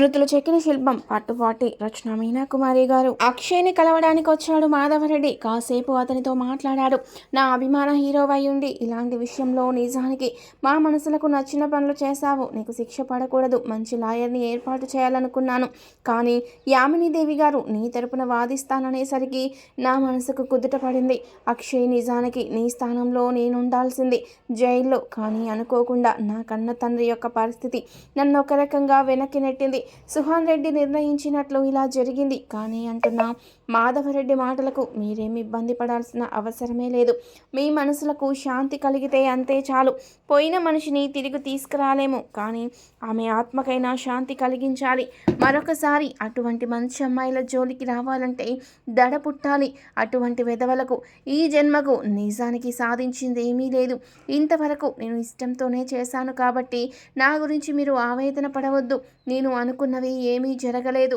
మృతులు చెక్కిన శిల్పం పట్టుపాటి రచన మీనాకుమారి గారు. అక్షయ్ని కలవడానికి వచ్చాడు మాధవరెడ్డి. కాసేపు అతనితో మాట్లాడాడు. నా అభిమాన హీరో ఉండి ఇలాంటి విషయంలో నిజానికి మా మనసులకు నచ్చిన పనులు చేశావు. నీకు శిక్ష పడకూడదు. మంచి లాయర్ని ఏర్పాటు చేయాలనుకున్నాను. కానీ యామినీదేవి గారు నీ తరపున వాదిస్తాననేసరికి నా మనసుకు కుదుట పడింది. అక్షయ్ నిజానికి నీ స్థానంలో నేను ఉండాల్సింది జైల్లో. కానీ అనుకోకుండా నా కన్న తండ్రి యొక్క పరిస్థితి నన్ను ఒక రకంగా వెనక్కి నెట్టింది. సుహాన్ రెడ్డి నిర్ణయించినట్లు ఇలా జరిగింది. కానీ అంటున్న మాధవరెడ్డి మాటలకు మీరేమి ఇబ్బంది పడాల్సిన అవసరమే లేదు. మీ మనసులకు శాంతి కలిగితే అంతే చాలు. పోయిన మనిషిని తిరిగి తీసుకురాలేము. కానీ ఆమె ఆత్మకైనా శాంతి కలిగించాలి. మరొకసారి అటువంటి మంచి అమ్మాయిల జోలికి రావాలంటే దడ పుట్టాలి. అటువంటి వెధవలకు ఈ జన్మకు నిజానికి సాధించింది ఏమీ లేదు. ఇంతవరకు నేను ఇష్టంతోనే చేశాను కాబట్టి నా గురించి మీరు ఆవేదన పడవద్దు. నేను అనుకున్నవి ఏమీ జరగలేదు.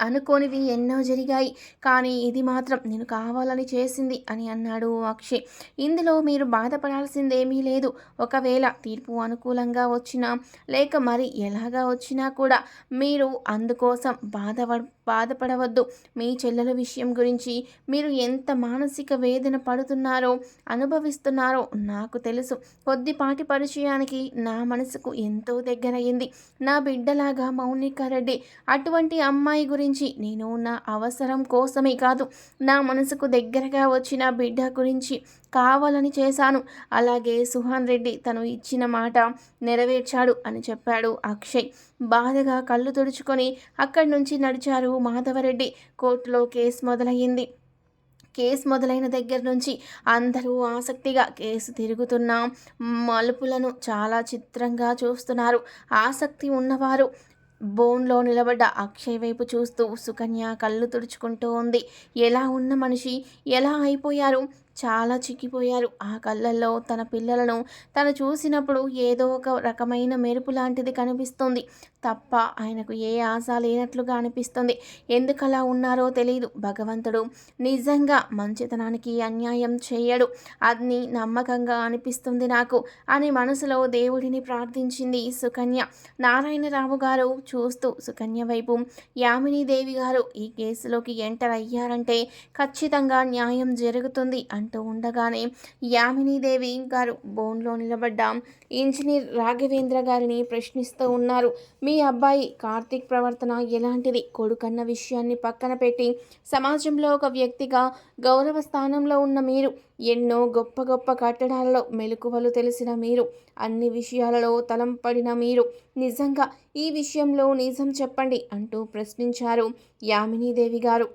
అనుకోనివి ఎన్నో జరిగాయి. కానీ ఇది మాత్రం నేను కావాలని చేసింది అని అన్నాడు అక్షయ్. ఇందులో మీరు బాధపడాల్సిందేమీ లేదు. ఒకవేళ తీర్పు అనుకూలంగా వచ్చినా లేక మరి ఎలాగా వచ్చినా కూడా మీరు అందుకోసం బాధపడ బాధపడవద్దు. మీ చెల్లెల విషయం గురించి మీరు ఎంత మానసిక వేదన పడుతున్నారో అనుభవిస్తున్నారో నాకు తెలుసు. కొద్దిపాటి పరిచయానికి నా మనసుకు ఎంతో దగ్గరయ్యింది నా బిడ్డలాగా మౌనిక రెడ్డి అటువంటి అమ్మాయి గురించి నేను నా అవసరం కోసమే కాదు. నా మనసుకు దగ్గరగా వచ్చిన బిడ్డ గురించి కావాలని చేశాను. అలాగే సుహాన్ రెడ్డి తను ఇచ్చిన మాట నెరవేర్చాడు అని చెప్పాడు అక్షయ్. బాధగా కళ్ళు తుడుచుకొని అక్కడి నుంచి నడిచారు మాధవరెడ్డి. కోర్టులో కేసు మొదలయ్యింది. కేసు మొదలైన దగ్గర నుంచి అందరూ ఆసక్తిగా కేసు తిరుగుతున్న మలుపులను చాలా చిత్రంగా చూస్తున్నారు. ఆసక్తి ఉన్నవారు బోన్లో నిలబడ్డ అక్షయ్ వైపు చూస్తూ సుకన్య కళ్ళు తుడుచుకుంటూ ఉంది. ఎలా ఉన్న మనిషి? ఎలా అయిపోయారు? చాలా చిక్కిపోయారు. ఆ కళ్ళల్లో తన పిల్లలను తను చూసినప్పుడు ఏదో ఒక రకమైన మెరుపు లాంటిది కనిపిస్తుంది. తప్ప ఆయనకు ఏ ఆశ లేనట్లుగా అనిపిస్తుంది. ఎందుకలా ఉన్నారో తెలియదు భగవంతుడు నిజంగా మంచితనానికి అన్యాయం చేయడు. అది నమ్మకంగా అనిపిస్తుంది నాకు అని మనసులో దేవుడిని ప్రార్థించింది సుకన్య. నారాయణరావు గారు చూస్తూ సుకన్య వైపు యామినీదేవి గారు ఈ కేసులోకి ఎంటర్ అయ్యారంటే ఖచ్చితంగా న్యాయం జరుగుతుంది అంటూ ఉండగానే యామినీదేవి గారు బోన్లో నిలబడ్డ. ఇంజనీర్ రాఘవేంద్ర గారిని ప్రశ్నిస్తూ ఉన్నారు మీ అబ్బాయి కార్తీక్ ప్రవర్తన ఎలాంటిది? కొడుకన్న విషయాన్ని పక్కన పెట్టి సమాజంలో ఒక వ్యక్తిగా గౌరవ స్థానంలో ఉన్న మీరు ఎన్నో గొప్ప గొప్ప కట్టడాలలో మెలకువలు తెలిసిన మీరు అన్ని విషయాలలో తలం పడిన మీరు నిజంగా ఈ విషయంలో నిజం చెప్పండి అంటూ ప్రశ్నించారు యామినీదేవి గారు.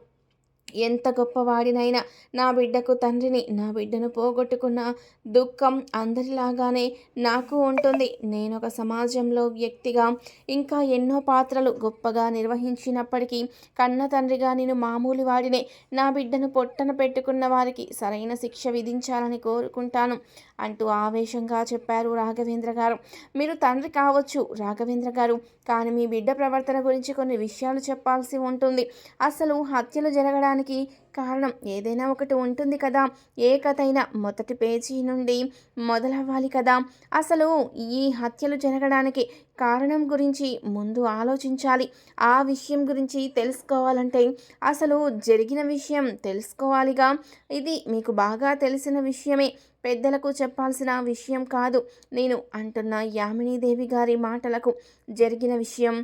ఎంత గొప్పవాడినైనా నా బిడ్డకు తండ్రిని నా బిడ్డను పోగొట్టుకున్న దుఃఖం అందరిలాగానే నాకు ఉంటుంది. నేను ఒక సమాజంలో వ్యక్తిగా ఇంకా ఎన్నో పాత్రలు గొప్పగా నిర్వహించినప్పటికీ కన్న తండ్రిగా నేను మామూలు వాడినే నా బిడ్డను పొట్టన పెట్టుకున్న వారికి సరైన శిక్ష విధించాలని కోరుకుంటాను. అంటూ ఆవేశంగా చెప్పారు రాఘవేంద్ర గారు. మీరు తండ్రి కావచ్చు రాఘవేంద్ర గారు. కానీ మీ బిడ్డ ప్రవర్తన గురించి కొన్ని విషయాలు చెప్పాల్సి ఉంటుంది. అసలు హత్యలు జరగడానికి కారణం ఏదైనా ఒకటి ఉంటుంది కదా. ఏ కథ అయినా మొదటి పేజీ నుండి మొదలవ్వాలి కదా. అసలు ఈ హత్యలు జరగడానికి కారణం గురించి ముందు ఆలోచించాలి. ఆ విషయం గురించి తెలుసుకోవాలంటే అసలు జరిగిన విషయం తెలుసుకోవాలిగా. ఇది మీకు బాగా తెలిసిన విషయమే. పెద్దలకు చెప్పాల్సిన విషయం కాదు. నేను అంటున్న యామినీదేవి గారి మాటలకు జరిగిన విషయం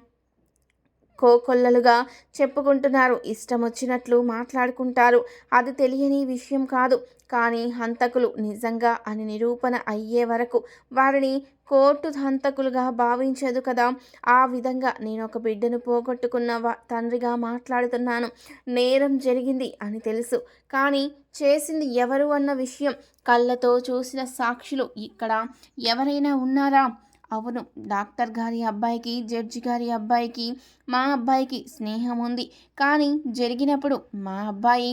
కోకొల్లలుగా చెప్పుకుంటున్నారు. ఇష్టం వచ్చినట్లు మాట్లాడుకుంటారు. అది తెలియని విషయం కాదు. కానీ హంతకులు నిజంగా అని నిరూపణ అయ్యే వరకు వారిని కోర్టు హంతకులుగా భావించదు కదా. ఆ విధంగా నేను ఒక బిడ్డను పోగొట్టుకున్న తండ్రిగా మాట్లాడుతున్నాను. నేరం జరిగింది అని తెలుసు. కానీ చేసింది ఎవరు అన్న విషయం కళ్ళతో చూసిన సాక్షులు ఇక్కడ ఎవరైనా ఉన్నారా? అవును డాక్టర్ గారి అబ్బాయికి జడ్జి గారి అబ్బాయికి మా అబ్బాయికి స్నేహం ఉంది. కానీ జరిగినప్పుడు మా అబ్బాయి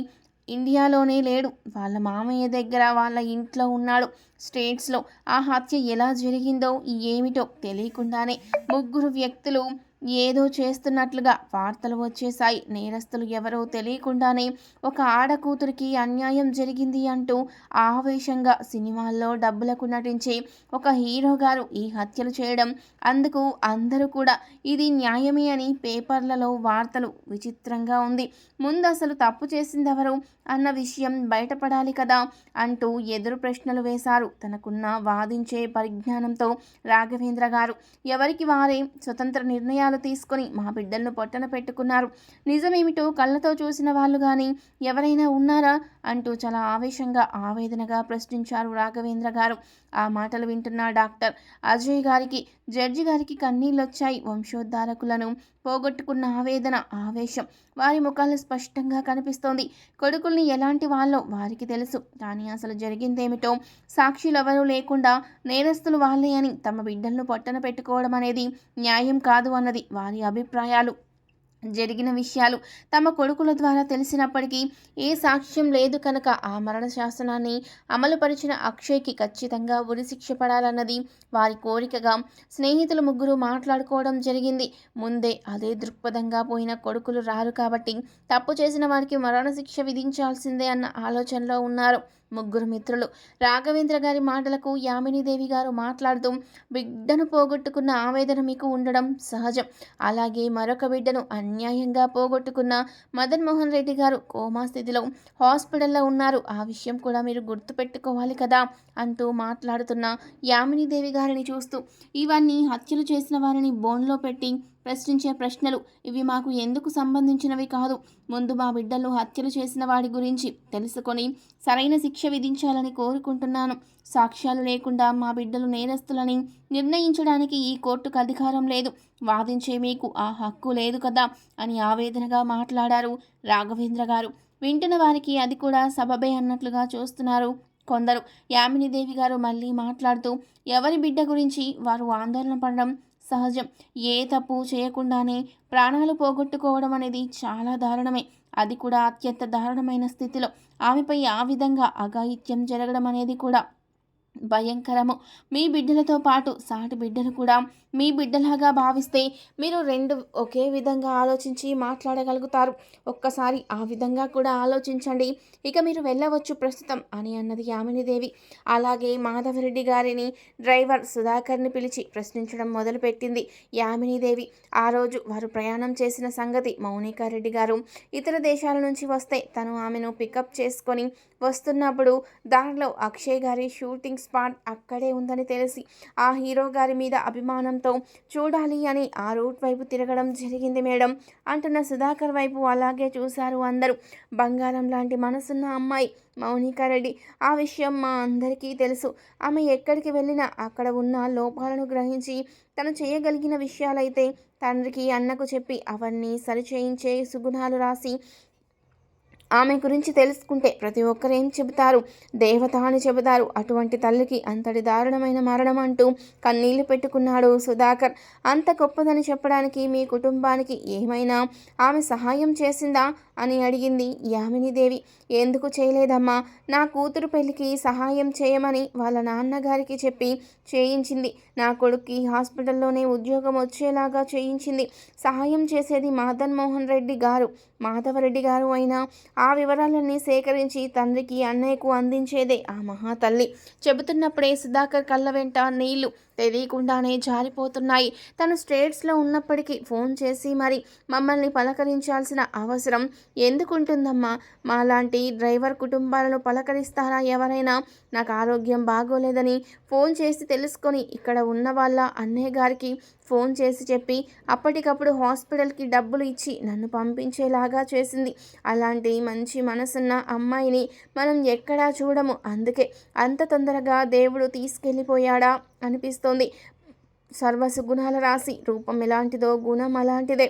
ఇండియాలోనే లేడు. వాళ్ళ మామయ్య దగ్గర వాళ్ళ ఇంట్లో ఉన్నాడు. స్టేట్స్లో ఆ హత్య ఎలా జరిగిందో ఏమిటో తెలియకుండానే ముగ్గురు వ్యక్తులు ఏదో చేస్తున్నట్లుగా వార్తలు వచ్చేశాయి. నేరస్తులు ఎవరో తెలియకుండానే ఒక ఆడ కూతురికి అన్యాయం జరిగింది అంటూ ఆవేశంగా సినిమాల్లో డబ్బులకు నటించే ఒక హీరో గారు ఈ హత్యలు చేయడం అందుకు అందరూ కూడా ఇది న్యాయమే అని పేపర్లలో వార్తలు విచిత్రంగా ఉంది. ముందు అసలు తప్పు చేసిందెవరు అన్న విషయం బయటపడాలి కదా అంటూ ఎదురు ప్రశ్నలు వేశారు. తనకున్న వాదించే పరిజ్ఞానంతో రాఘవేంద్ర గారు ఎవరికి వారే స్వతంత్ర నిర్ణయాలు తీసుకొని మా బిడ్డలను పొట్టన పెట్టుకున్నారు. నిజమేమిటో కళ్ళతో చూసిన వాళ్ళు కానీ ఎవరైనా ఉన్నారా? అంటూ చాలా ఆవేశంగా ఆవేదనగా ప్రశ్నించారు రాఘవేంద్ర గారు. ఆ మాటలు వింటున్న డాక్టర్ అజయ్ గారికి జడ్జి గారికి కన్నీళ్ళొచ్చాయి. వంశోద్ధారకులను పోగొట్టుకున్న ఆవేదన ఆవేశం వారి ముఖాలు స్పష్టంగా కనిపిస్తోంది. కొడుకుల్ని ఎలాంటి వాళ్ళో వారికి తెలుసు. కానీ అసలు జరిగిందేమిటో సాక్షులు ఎవరూ లేకుండా నేరస్తులు వాళ్ళే అని తమ బిడ్డలను పొట్టన పెట్టుకోవడం అనేది న్యాయం కాదు అన్నది వారి అభిప్రాయాలు జరిగిన విషయాలు తమ కొడుకుల ద్వారా తెలిసినప్పటికీ ఏ సాక్ష్యం లేదు కనుక ఆ మరణ శాసనాన్ని అమలుపరిచిన అక్షయ్కి ఖచ్చితంగా ఉరిశిక్ష పడాలన్నది వారి కోరికగా స్నేహితులు ముగ్గురు మాట్లాడుకోవడం జరిగింది. ముందే అదే దృక్పథంగా పోయిన కొడుకులు రారు కాబట్టి తప్పు చేసిన వారికి మరణశిక్ష విధించాల్సిందే అన్న ఆలోచనలో ఉన్నారు. ముగ్గురు మిత్రులు. రాఘవేంద్ర గారి మాటలకు యామినీదేవి గారు మాట్లాడుతూ బిడ్డను పోగొట్టుకున్న ఆవేదన మీకు ఉండడం సహజం. అలాగే మరొక బిడ్డను అన్యాయంగా పోగొట్టుకున్న మదన్ మోహన్ రెడ్డి గారు కోమా స్థితిలో హాస్పిటల్లో ఉన్నారు. ఆ విషయం కూడా మీరు గుర్తుపెట్టుకోవాలి కదా అంటూ మాట్లాడుతున్న యామినీదేవి గారిని చూస్తూ ఇవన్నీ హత్యలు చేసిన వారిని బోన్లో పెట్టి ప్రశ్నించే ప్రశ్నలు. ఇవి మాకు ఎందుకు సంబంధించినవి కాదు. ముందు మా బిడ్డలు హత్యలు చేసిన వాడి గురించి తెలుసుకొని సరైన శిక్ష విధించాలని కోరుకుంటున్నాను. సాక్ష్యాలు లేకుండా మా బిడ్డలు నేరస్తులని నిర్ణయించడానికి ఈ కోర్టుకు అధికారం లేదు. వాదించే మీకు ఆ హక్కు లేదు కదా అని ఆవేదనగా మాట్లాడారు రాఘవేంద్ర గారు. వింటున్న వారికి అది కూడా సబబే అన్నట్లుగా చూస్తున్నారు కొందరు. యామినిదేవి గారు మళ్ళీ మాట్లాడుతూ ఎవరి బిడ్డ గురించి వారు ఆందోళన పడడం సహజం. ఏ తప్పు చేయకుండానే ప్రాణాలు పోగొట్టుకోవడం అనేది చాలా దారుణమే. అది కూడా అత్యంత దారుణమైన స్థితిలో. ఆమెపై ఆ విధంగా అఘాయిత్యం జరగడం అనేది కూడా భయంకరము మీ బిడ్డలతో పాటు సాటి బిడ్డలు కూడా మీ బిడ్డలాగా భావిస్తే మీరు రెండు ఒకే విధంగా ఆలోచించి మాట్లాడగలుగుతారు. ఒక్కసారి ఆ విధంగా కూడా ఆలోచించండి. ఇక మీరు వెళ్ళవచ్చు ప్రస్తుతం అని అన్నది యామినిదేవి. అలాగే మాధవరెడ్డి గారిని డ్రైవర్ సుధాకర్ని పిలిచి ప్రశ్నించడం మొదలుపెట్టింది యామినిదేవి. ఆ రోజు వారు ప్రయాణం చేసిన సంగతి మౌనికారెడ్డి గారు. ఇతర దేశాల నుంచి వస్తే తను ఆమెను పికప్ చేసుకొని వస్తున్నప్పుడు దారిలో అక్షయ్ గారి షూటింగ్ స్పాట్ అక్కడే ఉందని తెలిసి ఆ హీరో గారి మీద అభిమానంతో చూడాలి అని ఆ రూట్ వైపు తిరగడం జరిగింది మేడం అంటున్న సుధాకర్ వైపు అలాగే చూశారు అందరూ. బంగారం లాంటి మనసున్న అమ్మాయి మౌనికారెడ్డి ఆ విషయం మా అందరికీ తెలుసు. ఆమె ఎక్కడికి వెళ్ళినా అక్కడ ఉన్న లోపాలను గ్రహించి తను చేయగలిగిన విషయాలైతే తండ్రికి అన్నకు చెప్పి అవన్నీ సరిచేయించే సుగుణాలు రాసి ఆమె గురించి తెలుసుకుంటే ప్రతి ఒక్కరు ఏం చెబుతారు? దేవత అని చెబుతారు. అటువంటి తల్లికి అంతటి దారుణమైన మరణం అంటూ కన్నీళ్ళు పెట్టుకున్నాడు సుధాకర్. అంత గొప్పదని చెప్పడానికి మీ కుటుంబానికి ఏమైనా ఆమె సహాయం చేసిందా అని అడిగింది యామినీదేవి. ఎందుకు చేయలేదమ్మా? నా కూతురు పెళ్ళికి సహాయం చేయమని వాళ్ళ నాన్నగారికి చెప్పి చేయించింది. నా కొడుక్కి హాస్పిటల్లోనే ఉద్యోగం వచ్చేలాగా చేయించింది. సహాయం చేసేది మాదన్ మోహన్ రెడ్డి గారు. మాధవరెడ్డి గారు అయినా ఆ వివరాలన్నీ సేకరించి తండ్రికి అన్నయ్యకు అందించేదే ఆ మహాతల్లి. చెబుతున్నప్పుడే సుధాకర్ కళ్ళ వెంట నీళ్ళు తెలియకుండానే జారిపోతున్నాయి. తను స్టేట్స్లో ఉన్నప్పటికీ ఫోన్ చేసి మరి మమ్మల్ని పలకరించాల్సిన అవసరం ఎందుకుంటుందమ్మా? మాలాంటి డ్రైవర్ కుటుంబాలను పలకరిస్తారా ఎవరైనా? నాకు ఆరోగ్యం బాగోలేదని ఫోన్ చేసి తెలుసుకొని ఇక్కడ ఉన్న వాళ్ళ అన్నయ్య గారికి ఫోన్ చేసి చెప్పి అప్పటికప్పుడు హాస్పిటల్కి డబ్బులు ఇచ్చి నన్ను పంపించేలాగా చేసింది. అలాంటి మంచి మనసున్న అమ్మాయిని మనం ఎక్కడా చూడము. అందుకే అంత తొందరగా దేవుడు తీసుకెళ్ళిపోయాడా? అనిపిస్తోంది. సర్వసుగుణాల రాశి రూపం ఎలాంటిదో గుణం అలాంటిదే.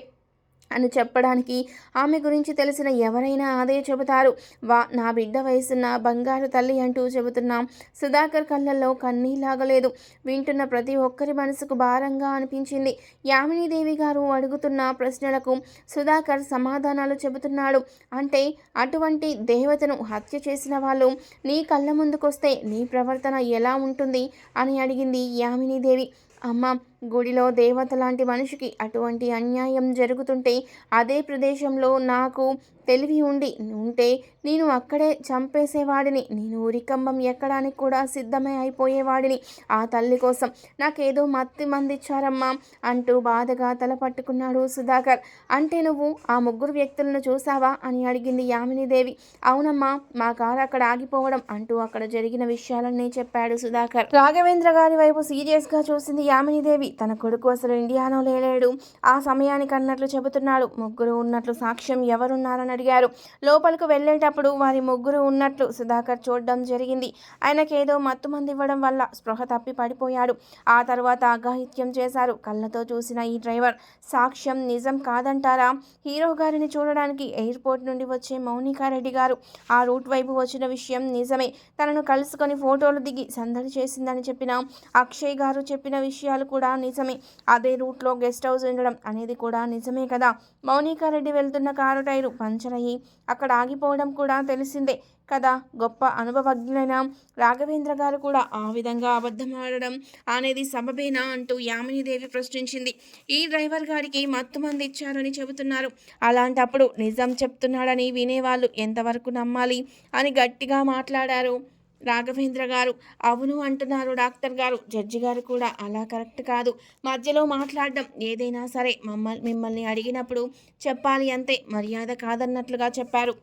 అని చెప్పడానికి ఆమె గురించి తెలిసిన ఎవరైనా అదే చెబుతారు. వా నా బిడ్డ వయసున్న బంగారు తల్లి అంటూ చెబుతున్నాం. సుధాకర్ కళ్ళల్లో కన్నీలాగలేదు వింటున్న ప్రతి ఒక్కరి మనసుకు భారంగా అనిపించింది. యామినీదేవి గారు అడుగుతున్న ప్రశ్నలకు సుధాకర్ సమాధానాలు చెబుతున్నాడు. అంటే అటువంటి దేవతను హత్య చేసిన వాళ్ళు నీ కళ్ళ ముందుకొస్తే నీ ప్రవర్తన ఎలా ఉంటుంది? అని అడిగింది యామినీదేవి. అమ్మ గుడిలో దేవత లాంటి మనిషికి అటువంటి అన్యాయం జరుగుతుంటే అదే ప్రదేశంలో నాకు తెలివి ఉండి ఉంటే నేను అక్కడే చంపేసేవాడిని. నేను ఉరికంబం ఎక్కడానికి కూడా సిద్ధమై అయిపోయేవాడిని. ఆ తల్లి కోసం నాకేదో మత్తి మందిచ్చారమ్మా అంటూ బాధగా తల పట్టుకున్నాడు సుధాకర్. అంటే నువ్వు ఆ ముగ్గురు వ్యక్తులను చూసావా అని అడిగింది యామినీదేవి. అవునమ్మా మా కారు అక్కడ ఆగిపోవడం అంటూ అక్కడ జరిగిన విషయాలన్నీ చెప్పాడు సుధాకర్. రాఘవేంద్ర గారి వైపు సీరియస్గా చూసింది యామినీదేవి. తన కొడుకు అసలు ఇండియాలో లేలేడు. ఆ సమయానికి అన్నట్లు చెబుతున్నాడు. ముగ్గురు ఉన్నట్లు సాక్ష్యం ఎవరున్నారని అడిగారు. లోపలికి వెళ్ళేటప్పుడు వారి ముగ్గురు ఉన్నట్లు సుధాకర్ చూడడం జరిగింది. ఆయనకేదో మత్తు మంది ఇవ్వడం వల్ల స్పృహ తప్పి పడిపోయాడు. ఆ తర్వాత అఘాయిత్యం చేశారు. కళ్ళతో చూసిన ఈ డ్రైవర్ సాక్ష్యం నిజం కాదంటారా? హీరో గారిని చూడడానికి ఎయిర్పోర్ట్ నుండి వచ్చే మౌనికారెడ్డి గారు ఆ రూట్ వైపు వచ్చిన విషయం నిజమే. తనను కలుసుకొని ఫోటోలు దిగి సందడి చేసిందని చెప్పిన అక్షయ్ గారు చెప్పిన విషయాలు కూడా నిజమే. అదే రూట్లో గెస్ట్ హౌస్ ఉండడం అనేది కూడా నిజమే కదా. మౌనికారెడ్డి వెళ్తున్న కారు టైరు పంచర్ అయ్యి అక్కడ ఆగిపోవడం కూడా తెలిసిందే కదా. గొప్ప అనుభవజ్ఞులైన రాఘవేంద్ర గారు కూడా ఆ విధంగా అబద్ధమాడడం అనేది సబబేనా అంటూ యామినీదేవి ప్రశ్నించింది. ఈ డ్రైవర్ గారికి మత్తు మంది ఇచ్చారని చెబుతున్నారు. అలాంటప్పుడు నిజం చెప్తున్నాడని వినేవాళ్ళు ఎంతవరకు నమ్మాలి అని గట్టిగా మాట్లాడారు. రాఘవేంద్ర గారు. అవును అంటున్నారు డాక్టర్ గారు. జడ్జి గారు కూడా అలా కరెక్ట్ కాదు. మధ్యలో మాట్లాడడం ఏదైనా సరే మమ్మల్ని మిమ్మల్ని అడిగినప్పుడు చెప్పాలి అంతే. మర్యాద కాదన్నట్లుగా చెప్పారు.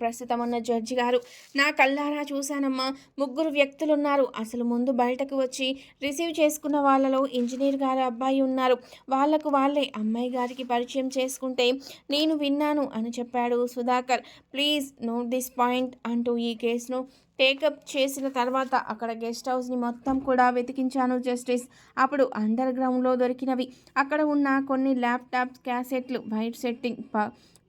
ప్రస్తుతం ఉన్న జడ్జి గారు. నా కల్లారా చూశానమ్మా. ముగ్గురు వ్యక్తులు ఉన్నారు అసలు ముందు బయటకు వచ్చి రిసీవ్ చేసుకున్న వాళ్ళలో ఇంజనీర్ గారి అబ్బాయి ఉన్నారు. వాళ్ళకు వాళ్ళే అమ్మాయి గారికి పరిచయం చేసుకుంటే నేను విన్నాను అని చెప్పాడు Sudhakar. Please note this point అంటూ ఈ కేసును టేకప్ చేసిన తర్వాత అక్కడ గెస్ట్ హౌస్ని మొత్తం కూడా వెతికించాను జస్టిస్. అప్పుడు అండర్ గ్రౌండ్లో దొరికినవి. అక్కడ ఉన్న కొన్ని ల్యాప్టాప్స్ క్యాసెట్లు వైట్ సెట్టింగ్ ప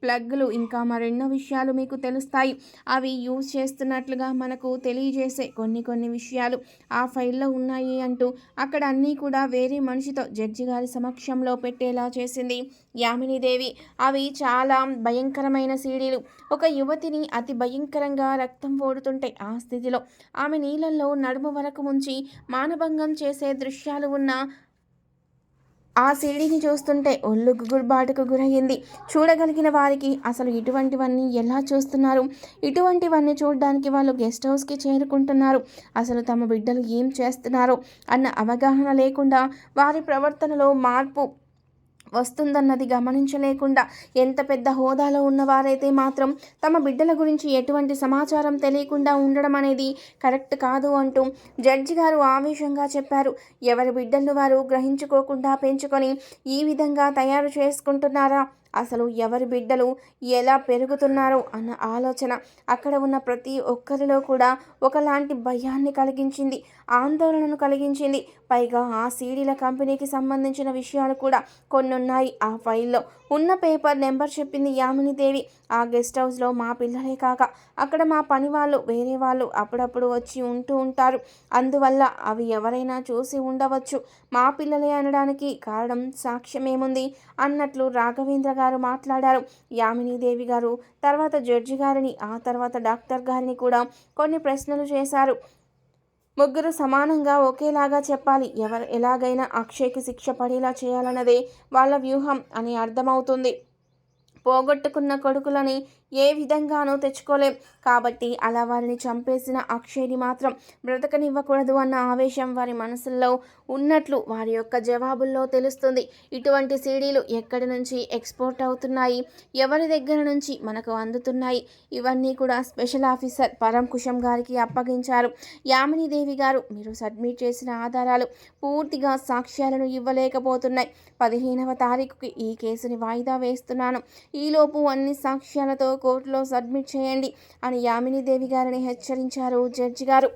ప్లగ్లు ఇంకా మరెన్నో విషయాలు మీకు తెలుస్తాయి. అవి యూజ్ చేస్తున్నట్లుగా మనకు తెలియజేసే కొన్ని కొన్ని విషయాలు ఆ ఫైల్లో ఉన్నాయి అంటూ అక్కడ అన్నీ కూడా వేరే మనిషితో జడ్జి గారి సమక్షంలో పెట్టేలా చేసింది యామినీదేవి. అవి చాలా భయంకరమైన సీడీలు. ఒక యువతిని అతి భయంకరంగా రక్తం ఓడుతుంటే ఆ స్థితిలో ఆమె నీళ్ళల్లో నడుము వరకు ముంచి మానభంగం చేసే దృశ్యాలు ఉన్న ఆ సీడీని చూస్తుంటే ఒళ్ళు గుగుడుబాటుకు గురయ్యింది. చూడగలిగిన వారికి అసలు ఇటువంటివన్నీ ఎలా చూస్తున్నారు? ఇటువంటివన్నీ చూడడానికి వాళ్ళు గెస్ట్ హౌస్కి చేరుకుంటున్నారు. అసలు తమ బిడ్డలు ఏం చేస్తున్నారో? అన్న అవగాహన లేకుండా వారి ప్రవర్తనలో మార్పు వస్తుందన్నది గమనించలేకుండా ఎంత పెద్ద హోదాలో ఉన్నవారైతే మాత్రం తమ బిడ్డల గురించి ఎటువంటి సమాచారం తెలియకుండా ఉండడం అనేది కరెక్ట్ కాదు అంటూ జడ్జి గారు ఆవేశంగా చెప్పారు. ఎవరి బిడ్డలు వారు గ్రహించుకోకుండా పెంచుకొని ఈ విధంగా తయారు చేసుకుంటున్నారా? అసలు ఎవరి బిడ్డలు ఎలా పెరుగుతున్నారో అన్న ఆలోచన అక్కడ ఉన్న ప్రతి ఒక్కరిలో కూడా ఒకలాంటి భయాన్ని కలిగించింది ఆందోళనను కలిగించింది. పైగా ఆ సీడీల కంపెనీకి సంబంధించిన విషయాలు కూడా కొన్ని ఉన్నాయి ఆ ఫైల్లో. ఉన్న పేపర్ నెంబర్ చెప్పింది యామినిదేవి. ఆ గెస్ట్ హౌస్లో మా పిల్లలే కాక అక్కడ మా పని వాళ్ళు వేరే వాళ్ళు అప్పుడప్పుడు వచ్చి ఉంటూ ఉంటారు. అందువల్ల అవి ఎవరైనా చూసి ఉండవచ్చు. మా పిల్లలే అనడానికి కారణం సాక్ష్యమేముంది? అన్నట్లు రాఘవేంద్ర గారు మాట్లాడారు. యామినీదేవి గారు తర్వాత జడ్జి గారిని ఆ తర్వాత డాక్టర్ గారిని కూడా కొన్ని ప్రశ్నలు చేశారు. ముగ్గురు సమానంగా ఒకేలాగా చెప్పాలి. ఎవరు ఎలాగైనా అక్షయ్కి శిక్ష పడేలా చేయాలన్నదే వాళ్ళ వ్యూహం అని అర్థమవుతుంది. పోగొట్టుకున్న కొడుకులని ఏ విధంగానూ తెచ్చుకోలేం. కాబట్టి అలా వారిని చంపేసిన అక్షయ్ని మాత్రం బ్రతకనివ్వకూడదు అన్న ఆవేశం వారి మనసుల్లో ఉన్నట్లు వారి యొక్క జవాబుల్లో తెలుస్తుంది. ఇటువంటి సీడీలు ఎక్కడి నుంచి ఎక్స్పోర్ట్ అవుతున్నాయి? ఎవరి దగ్గర నుంచి మనకు అందుతున్నాయి? ఇవన్నీ కూడా స్పెషల్ ఆఫీసర్ పరం కుషం గారికి అప్పగించారు. యామినీదేవి గారు మీరు సబ్మిట్ చేసిన ఆధారాలు పూర్తిగా సాక్ష్యాలను ఇవ్వలేకపోతున్నాయి. పదిహేనవ తారీఖుకి ఈ కేసుని వాయిదా వేస్తున్నాను. ఈలోపు అన్ని సాక్ష్యాలతో కోర్టులో సబ్మిట్ చేయండి అని యామినీదేవి గారిని హెచ్చరించారు జడ్జి గారు.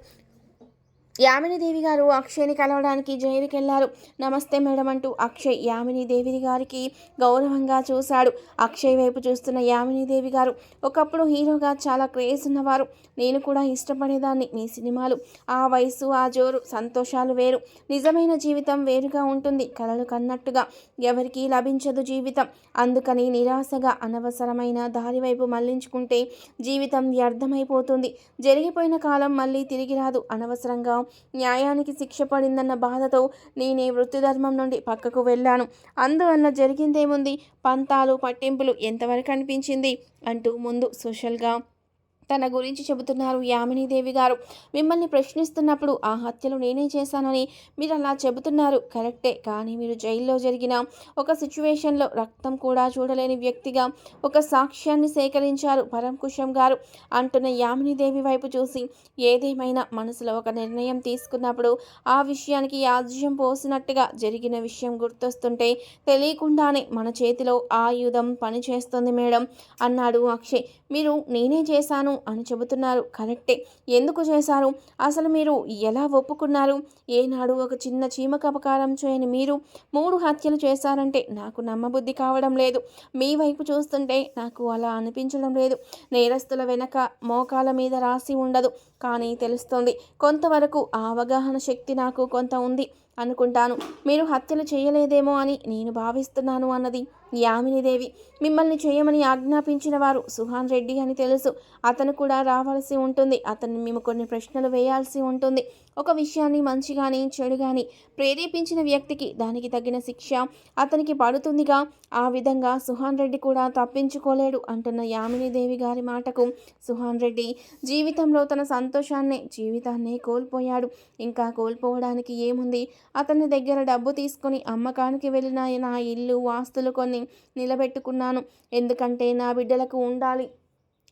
యామినిదేవి గారు అక్షయ్ని కలవడానికి జైలుకి వెళ్ళారు నమస్తే మేడం అంటూ అక్షయ్ యామినిదేవి గారికి గౌరవంగా చూశాడు. అక్షయ్ వైపు చూస్తున్న యామినిదేవి గారు ఒకప్పుడు హీరోగా చాలా క్రేజ్ ఉన్నవారు. నేను కూడా ఇష్టపడేదాన్ని మీ సినిమాలు. ఆ వయసు ఆ జోరు సంతోషాలు వేరు. నిజమైన జీవితం వేరుగా ఉంటుంది. కలలు కన్నట్టుగా ఎవరికీ లభించదు జీవితం. అందుకని నిరాశగా అనవసరమైన దారి వైపు మళ్ళించుకుంటే జీవితం వ్యర్థమైపోతుంది. జరిగిపోయిన కాలం మళ్ళీ తిరిగి రాదు. అనవసరంగా న్యాయానికి శిక్ష పడిందన్న బాధతో నేనే వృత్తి ధర్మం నుండి పక్కకు వెళ్ళాను. అందువల్ల జరిగిందేముంది? పంతాలు పట్టింపులు ఎంతవరకు అనిపించింది? అంటూ ముందు సోషల్గా తన గురించి చెబుతున్నారు యామినీదేవి గారు. మిమ్మల్ని ప్రశ్నిస్తున్నప్పుడు ఆ హత్యలు నేనే చేశానని మీరు అలా చెబుతున్నారు. కరెక్టే కానీ మీరు జైల్లో జరిగిన ఒక సిచ్యువేషన్లో రక్తం కూడా చూడలేని వ్యక్తిగా ఒక సాక్ష్యాన్ని సేకరించారు పరంకుశం గారు. అంటున్న యామినీదేవి వైపు చూసి ఏదేమైనా మనసులో ఒక నిర్ణయం తీసుకున్నప్పుడు ఆ విషయానికి యాజ్యం పోసినట్టుగా జరిగిన విషయం గుర్తొస్తుంటే తెలియకుండానే మన చేతిలో ఆయుధం పనిచేస్తుంది మేడం అన్నాడు అక్షయ్. మీరు నేనే చేశాను అని చెబుతున్నారు. కరెక్టే. ఎందుకు చేశారు? అసలు మీరు ఎలా ఒప్పుకున్నారు? ఏనాడు ఒక చిన్న చీమక అపకారం చేయని మీరు మూడు హత్యలు చేశారంటే నాకు నమ్మబుద్ధి కావడం లేదు. మీ వైపు చూస్తుంటే నాకు అలా అనిపించడం లేదు. నేరస్తుల వెనక మోకాల మీద రాసి ఉండదు. కానీ తెలుస్తుంది కొంతవరకు ఆ అవగాహన శక్తి నాకు కొంత ఉంది అనుకుంటాను. మీరు హత్యలు చేయలేదేమో అని నేను భావిస్తున్నాను అన్నది యామినిదేవి. మిమ్మల్ని చేయమని ఆజ్ఞాపించిన వారు సుహాన్ రెడ్డి అని తెలుసు. అతను కూడా రావాల్సి ఉంటుంది. అతన్ని మేము కొన్ని ప్రశ్నలు వేయాల్సి ఉంటుంది. ఒక విషయాన్ని మంచి కానీ చెడు కానీ ప్రేరేపించిన వ్యక్తికి దానికి తగిన శిక్ష అతనికి పడుతుందిగా. ఆ విధంగా సుహాన్ రెడ్డి కూడా తప్పించుకోలేడు అంటున్న యామినిదేవి గారి మాటకు సుహాన్ రెడ్డి జీవితంలో తన సంతోషాన్నే జీవితాన్నే కోల్పోయాడు. ఇంకా కోల్పోవడానికి ఏముంది? అతని దగ్గర డబ్బు తీసుకొని అమ్మకానికి వెళ్ళిన నా ఇల్లు వాస్తులు కొన్ని నిలబెట్టుకున్నాను. ఎందుకంటే నా బిడ్డలకు ఉండాలి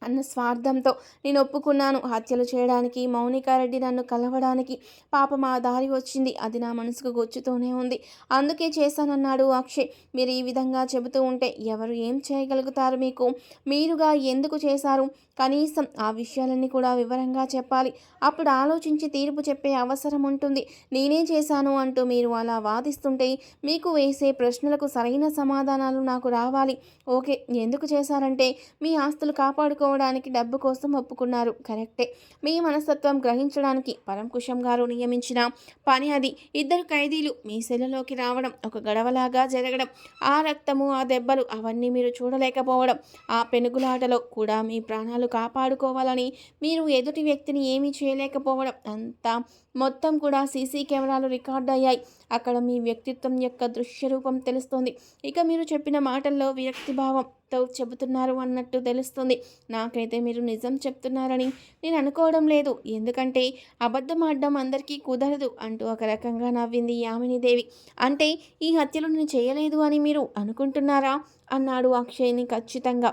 అన్న స్వార్థంతో నేను ఒప్పుకున్నాను. హత్యలు చేయడానికి మౌనికారెడ్డి నన్ను కలవడానికి పాప మా దారి వచ్చింది. అది నా మనసుకు గొచ్చుతూనే ఉంది. అందుకే చేశానన్నాడు అక్షయ్. మీరు ఈ విధంగా చెబుతూ ఉంటే ఎవరు ఏం చేయగలుగుతారు మీకు? మీరుగా ఎందుకు చేశారు? కనీసం ఆ విషయాలన్నీ కూడా వివరంగా చెప్పాలి. అప్పుడు ఆలోచించి తీర్పు చెప్పే అవసరం ఉంటుంది. నేనే చేశాను అంటూ మీరు అలా వాదిస్తుంటే మీకు వేసే ప్రశ్నలకు సరైన సమాధానాలు నాకు రావాలి. ఓకే ఎందుకు చేశారంటే మీ ఆస్తులు కాపాడుకోవడానికి డబ్బు కోసం ఒప్పుకున్నారు. కరెక్టే. మీ మనస్తత్వం గ్రహించడానికి పరంకుశం గారు నియమించిన పని అది. ఇద్దరు ఖైదీలు మీ సెలలోకి రావడం ఒక గడవలాగా జరగడం. ఆ రక్తము ఆ దెబ్బలు అవన్నీ మీరు చూడలేకపోవడం. ఆ పెనుగులాటలో కూడా మీ ప్రాణాలు కాపాడుకోవాలని మీరు ఎదుటి వ్యక్తిని ఏమీ చేయలేకపోవడం అంతా మొత్తం కూడా సీసీ కెమెరాలు రికార్డ్ అయ్యాయి. అక్కడ మీ వ్యక్తిత్వం యొక్క దృశ్య రూపం తెలుస్తుంది. ఇక మీరు చెప్పిన మాటల్లో వ్యక్తిభావంతో చెబుతున్నారు అన్నట్టు తెలుస్తుంది. నాకైతే మీరు నిజం చెప్తున్నారని నేను అనుకోవడం లేదు. ఎందుకంటే అబద్ధం ఆడడం అందరికీ కుదరదు అంటూ ఒక రకంగా నవ్వింది యామినీదేవి. అంటే ఈ హత్యలు నేను చేయలేదు అని మీరు అనుకుంటున్నారా? అన్నాడు అక్షయ్ని ఖచ్చితంగా.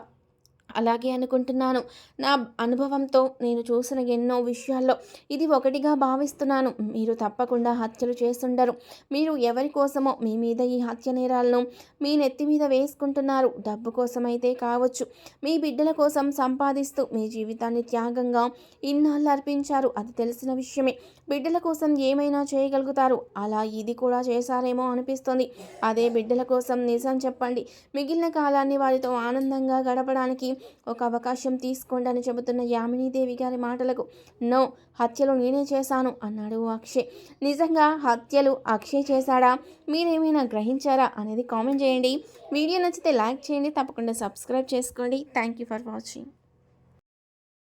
అలాగే అనుకుంటున్నాను. నా అనుభవంతో నేను చూసిన ఎన్నో విషయాల్లో ఇది ఒకటిగా భావిస్తున్నాను. మీరు తప్పకుండా హత్యలు చేస్తుండరు. మీరు ఎవరి కోసమో మీ మీద ఈ హత్య నేరాలను మీ నెత్తి మీద వేసుకుంటున్నారు. డబ్బు కోసమైతే కావచ్చు. మీ బిడ్డల కోసం సంపాదిస్తూ మీ జీవితాన్ని త్యాగంగా ఇన్నాళ్ళు అర్పించారు. అది తెలిసిన విషయమే. బిడ్డల కోసం ఏమైనా చేయగలుగుతారు. అలా ఇది కూడా చేశారేమో అనిపిస్తుంది. అదే బిడ్డల కోసం నిజం చెప్పండి. మిగిలిన కాలాన్ని వారితో ఆనందంగా గడపడానికి ఒక అవకాశం తీసుకోండి అని చెబుతున్న యామినీదేవి గారి మాటలకు నో హత్యలు నేనే చేశాను అన్నాడు అక్షయ్. నిజంగా హత్యలు అక్షయ్ చేశాడా? మీరేమైనా గ్రహించారా? అనేది కామెంట్ చేయండి. వీడియో నచ్చితే లైక్ చేయండి తప్పకుండా సబ్స్క్రైబ్ చేసుకోండి. Thank you for watching.